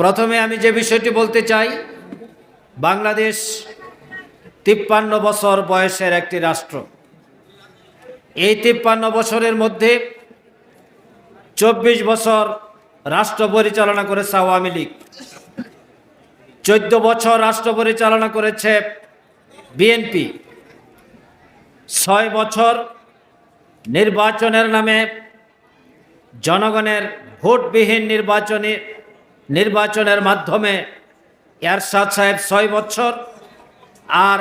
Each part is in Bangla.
প্রথমে আমি যে বিষয়টি বলতে চাই, বাংলাদেশ তিপ্পান্ন বছর বয়সের একটি রাষ্ট্র। এই তিপ্পান্ন বছরের মধ্যে চব্বিশ বছর রাষ্ট্র পরিচালনা করেছে আওয়ামী লীগ। চোদ্দ বছর রাষ্ট্র পরিচালনা করেছে বিএনপি। ছয় বছর নির্বাচনের নামে জনগণের ভোটবিহীন নির্বাচনী নির্বাচনের মাধ্যমে এরশাদ সাহেব ছয় বছর আর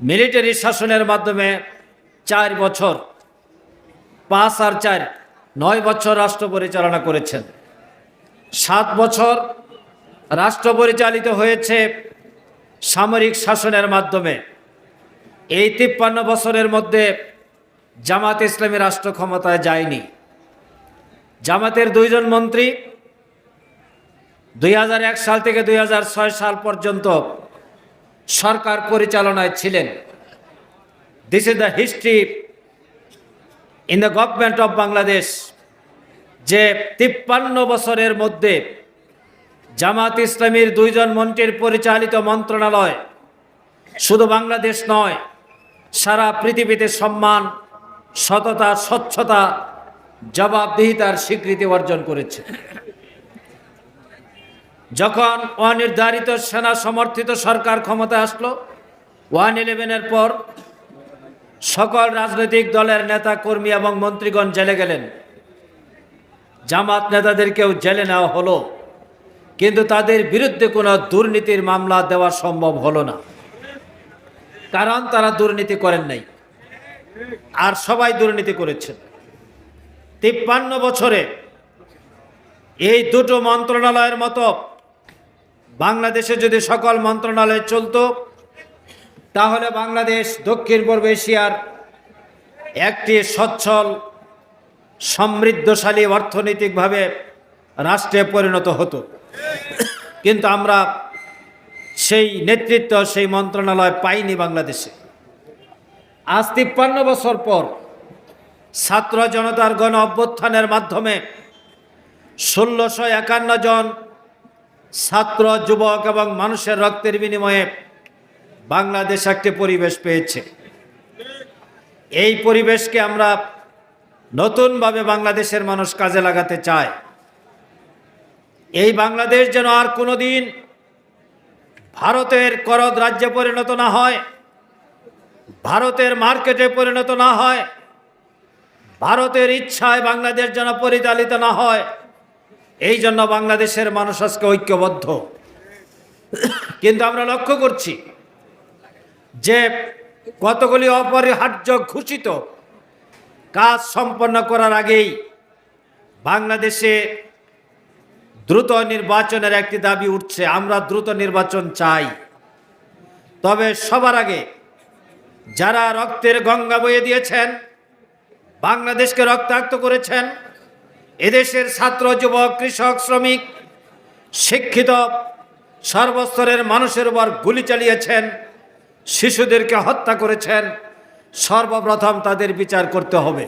মিলিটারি শাসনের মাধ্যমে চার বছর, পাঁচ আর চার, নয় বছর রাষ্ট্র পরিচালনা করেছেন। সাত বছর রাষ্ট্র পরিচালিত হয়েছে সামরিক শাসনের মাধ্যমে। এই তিপ্পান্ন বছরের মধ্যে জামাত ইসলামী রাষ্ট্র ক্ষমতায় যায়নি। জামাতের দুইজন মন্ত্রী দুই হাজার এক সাল থেকে দুই হাজার ছয় সাল পর্যন্ত সরকার পরিচালনায় ছিলেন। This is the history in the government of Bangladesh যে তিপ্পান্ন বছরের মধ্যে জামাত ইসলামীর দুইজন মন্ত্রীর পরিচালিত মন্ত্রণালয় শুধু বাংলাদেশ নয়, সারা পৃথিবীতে সম্মান, সততা, স্বচ্ছতা, জবাবদিহিতার স্বীকৃতি অর্জন করেছে। যখন অনির্ধারিত সেনা সমর্থিত সরকার ক্ষমতায় আসলো, ওয়ান ইলেভেনের পর সকল রাজনৈতিক দলের নেতা, কর্মী এবং মন্ত্রীগণ জেলে গেলেন। জামাত নেতাদেরকেও জেলে নেওয়া হলো, কিন্তু তাদের বিরুদ্ধে কোনো দুর্নীতির মামলা দেওয়া সম্ভব হলো না। কারণ তারা দুর্নীতি করেন নাই, আর সবাই দুর্নীতি করেছেন। তিপ্পান্ন বছরে এই দুটো মন্ত্রণালয়ের মতো বাংলাদেশে যদি সকল মন্ত্রণালয় চলতো, তাহলে বাংলাদেশ দক্ষিণ পূর্ব এশিয়ার একটি সচ্ছল, সমৃদ্ধশালী অর্থনৈতিকভাবে রাষ্ট্রে পরিণত হতো। কিন্তু আমরা সেই নেতৃত্ব, সেই মন্ত্রণালয় পাইনি বাংলাদেশে। আজ তিপ্পান্ন বছর পর ছাত্র জনতার গণ অভ্যুত্থানের মাধ্যমে ষোলোশো একান্ন জন ছাত্র, যুবক এবং মানুষের রক্তের বিনিময়ে বাংলাদেশ একটি পরিবেশ পেয়েছে। এই পরিবেশকে আমরা নতুনভাবে বাংলাদেশের মানুষ কাজে লাগাতে চায়। এই বাংলাদেশ যেন আর কোনোদিন ভারতের করদ রাজ্যে পরিণত না হয়, ভারতের মার্কেটে পরিণত না হয়, ভারতের ইচ্ছায় বাংলাদেশ যেন পরিচালিত না হয়। এই জন্য বাংলাদেশের মানুষ আজকে ঐক্যবদ্ধ। কিন্তু আমরা লক্ষ্য করছি যে কতগুলি অপরিহার্য ঘোষিত কাজ সম্পন্ন করার আগেই বাংলাদেশে দ্রুত নির্বাচনের একটি দাবি উঠছে, আমরা দ্রুত নির্বাচন চাই। তবে সবার আগে যারা রক্তের গঙ্গা বয়ে দিয়েছেন, বাংলাদেশকে রক্তাক্ত করেছেন এদেশের ছাত্র, যুবক, কৃষক, শ্রমিক, শিক্ষিত, সর্বস্তরের মানুষের উপর গুলি চালিয়েছেন, শিশুদেরকে হত্যা করেছেন, সর্বপ্রথম তাদের বিচার করতে হবে।